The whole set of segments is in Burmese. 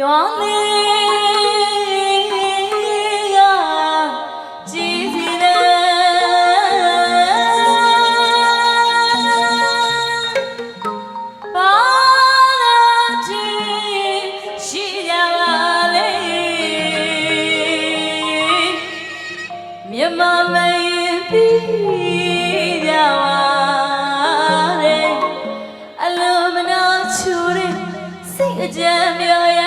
ရွာလေးကကြည်စီတယ်ပါလာချီရှိကြပါလေမြမမရင်ပြီးကြပါလေအလုံးမနာချူတဲ့စိတ်အကြမ်းမြော်ရဲ့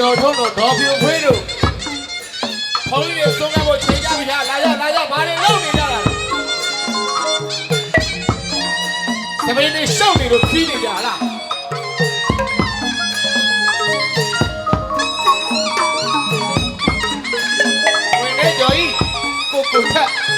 ကျွန်တော်တို့တော့ဒေါ်ဖြူခွေးတို့ခေါင်းလေးတွေဆုံးခဲ့ဖို့ချိန်ကြပြီလားလာရလာရဘာတွေလုပ်နေကြတာလဲသမီးတွေရှုပ်နေလို့ဖြီးနေကြလားဝင်နေကြော်ကြီးကိုကိုထက်